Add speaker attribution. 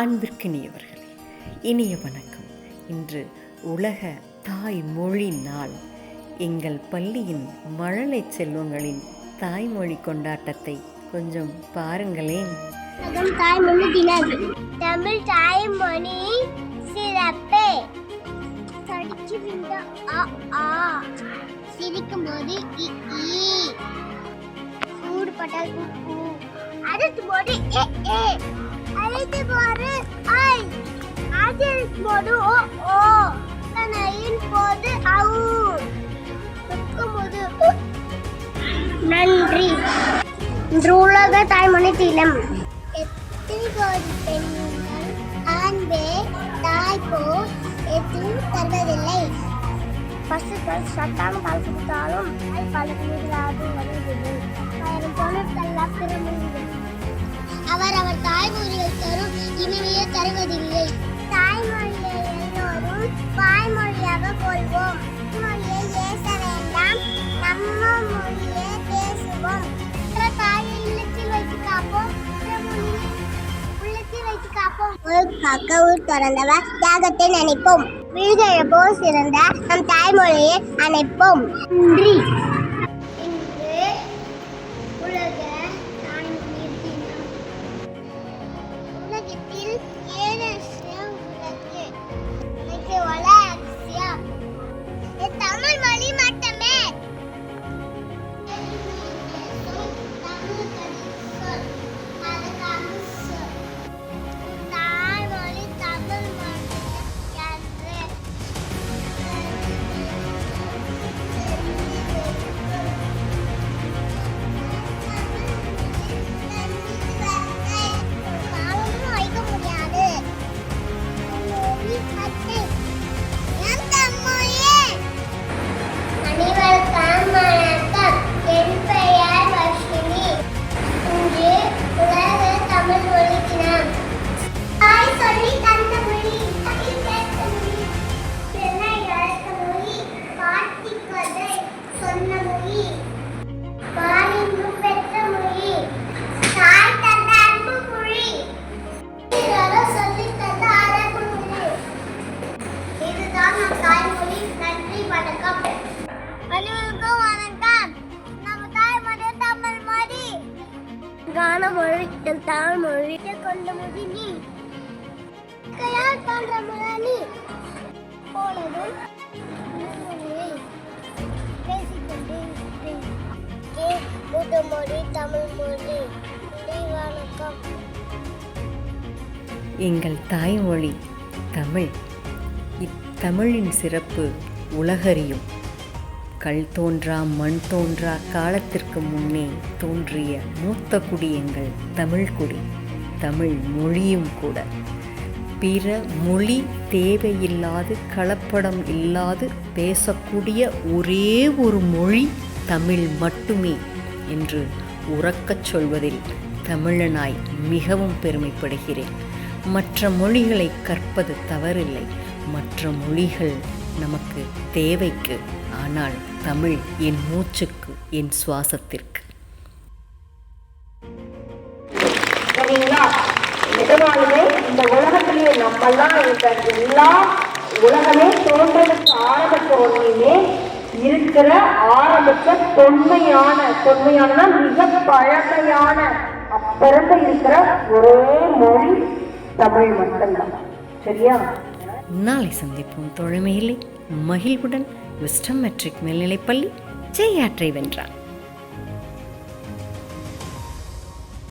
Speaker 1: அன்பிற்கினியவர்களே இனிய வணக்கம். இன்று உலக தாய்மொழி நாள். எங்கள் பள்ளியின் மழலை செல்வங்களின் தாய்மொழி கொண்டாட்டத்தை கொஞ்சம் பாருங்களேன்.
Speaker 2: தாய்மொழி தினம். தமிழ் தாய்மொழி சிறப்பு. சிரிக்கும் போது சூடு பட்டால் அடுத்து போது ஏ ஏ அழைத்து போறு ஐ. அதிர்க்கும் போது ஓ ஓ. தனையின் போது அவு. துக்கும் நன்றி. இன்று உலக தாய்மொழி தினம். எத்தனை கோடி பெண்கள் ஆண்பே தாய்ப்போ எதுவும் தருவதில்லை பசுக்கள் சத்தான பால் கொடுத்தாலும் அது பழகுகிறார்கள் இனிமையை தருவதில்லை. தாய்மொழியை எல்லோரும் வாய்மொழியாக கொள்வோம். மொழியை ஏச வேண்டாம் நம்ம மொழியை பேசுவோம். தாயை இல்லத்தில் வைத்து காப்போம் உள்ளத்தில் வைத்து காப்போம். திறந்தவர் தியாகத்தை நினைப்போம். விழுதழப்போ சிறந்த நம் தாய்மொழியை அணைப்போம். நன்றி. கான மொழி என் தமிழ் கொண்ட மொழி. நீ கையால் தோன்ற மொழி. போலவும் மூத்த மொழி தமிழ் மொழி. வணக்கம்.
Speaker 1: எங்கள் தாய்மொழி தமிழ். இத்தமிழின் சிறப்பு உலகறியும். கல் தோன்றா மண் தோன்றா காலத்திற்கு முன்னே தோன்றிய மூத்த குடி எங்கள் தமிழ் குடி தமிழ் மொழியும் கூட. பிற மொழி தேவையில்லாது கலப்படம் இல்லாது பேசக்கூடிய ஒரே ஒரு மொழி தமிழ் மட்டுமே என்று உறக்கச் சொல்வதில் தமிழனாய் மிகவும் பெருமைப்படுகிறேன். மற்ற மொழிகளை கற்பது தவறில்லை. மற்ற மொழிகள் நமக்கு தேவைக்கு ஆனால் தமிழ் என் மூச்சுக்கு என் சுவாசத்திற்கு.
Speaker 3: சரிங்களா? நிஜமாலுமே இந்த உலகத்திலேயே நம்மெல்லாம் எல்லா உலகமே தோன்றதுக்கு ஆரம்பிச்ச உடனேயுமே இருக்கிற ஆரம்பிச்ச தொன்மையான தொன்மையானனா மிக பழமையான அப்பிறந்த இருக்கிற ஒரே மொழி தமிழ் மட்டும்தான். சரியா?
Speaker 1: நாளை சந்திப்போம். தோழமையிலே மகிழ்வுடன் விஸ்டம் மெட்ரிக் மேல்நிலைப்பள்ளி ஜெயாற்றை வென்றான்